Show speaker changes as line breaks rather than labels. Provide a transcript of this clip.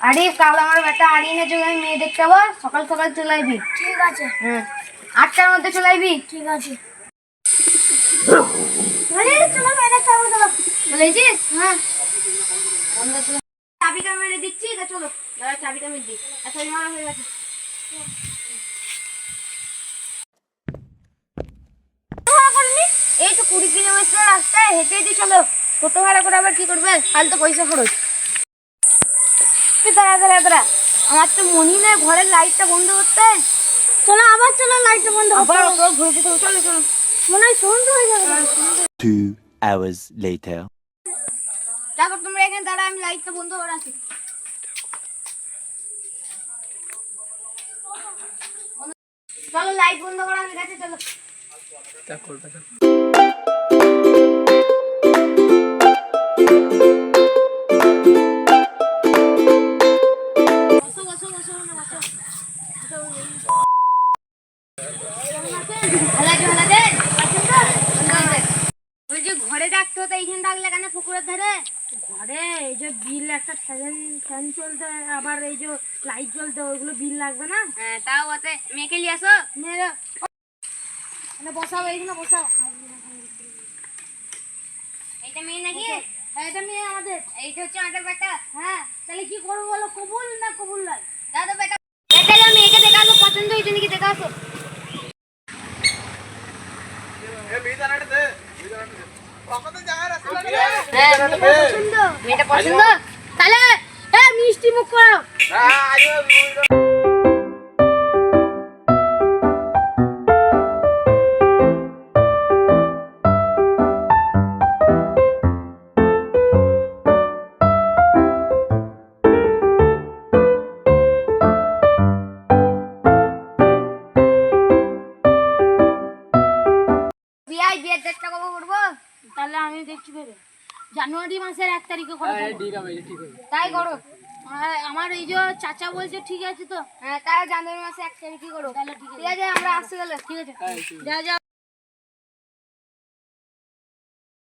আরে কাল আমার বেটা আড়ি না চলে আমি মেয়ে দেখতে যাব সকাল সকাল চলে আসবি
ঠিক আছে।
হ্যাঁ। আটটার মধ্যে চলে আসবি
ঠিক আছে। চলো
এসেছিস
হ্যাঁ।
চাবিটা মেরে দিচ্ছি তা চলো। দাদা চাবিটা মেরে দিই। আচ্ছা মারা হয়ে গেছে। এই তো কুড়ি কিলোমিটার রাস্তায় হেঁটে হেঁটে চলো। টোটো ভাড়া করে আবার কি করবে? ফালতু পয়সা খরচ। তুই দাঁড়া দাঁড়া দাঁড়া। আমার তো মনই নেই ঘরের লাইটটা বন্ধ করতে।
চলো আবার চলো লাইটটা বন্ধ
আবার
হবে।
ঘুরে যেতে। চলো চলো।
মনে হয় সন্ধ্যে হয়ে যাবে।
Two hours later.
দেখো তোমরা এখানে দাঁড়া আমি লাইটটা বন্ধ করে আছি চলো লাইট বন্ধ করা হয়ে গেছে চলো। বসো ঘরে ডাকতে হতো এইখানে ডাকলে কেন পুকুরের ধারে?
ঘরে এই যে বিল একটা ফ্যান ফ্যান চলতে আবার এই যে লাইট জ্বলতে ওইগুলো বিল লাগবে না?
হ্যাঁ তাও ওতে মেয়েকে নিয়ে আসো।
মেয়েরা বসাও এইখানে বসাও।
এইটা মেয়ে নাকি?
হ্যাঁ, এটা মেয়ে আমাদের।
এইটা হচ্ছে আমাদের বেটা।
হ্যাঁ তাহলে কি করব বলো? কবুল না কবুল নয়?
দাদা বেটা। বেটা মেয়েকে দেখা আসো পছন্দ হয়েছে নাকি দেখা আসো হ্যাঁ
পছন্দ।
মেয়েটা তাহলে
মিষ্টি মুখ করো।
বিয়াই বিয়ের ডেটটা কবে করব?
তাহলে আমি দেখছি ভেবে জানুয়ারি মাসের এক তারিখে করো।
তাই করো।
আমার এই যে চাচা বলছে ঠিক আছে তো?
হ্যাঁ তাই জানুয়ারি মাসে এক তারিখে করো।
তাহলে
ঠিক আছে। আমরা আসতে গেলে
ঠিক আছে। যা যা।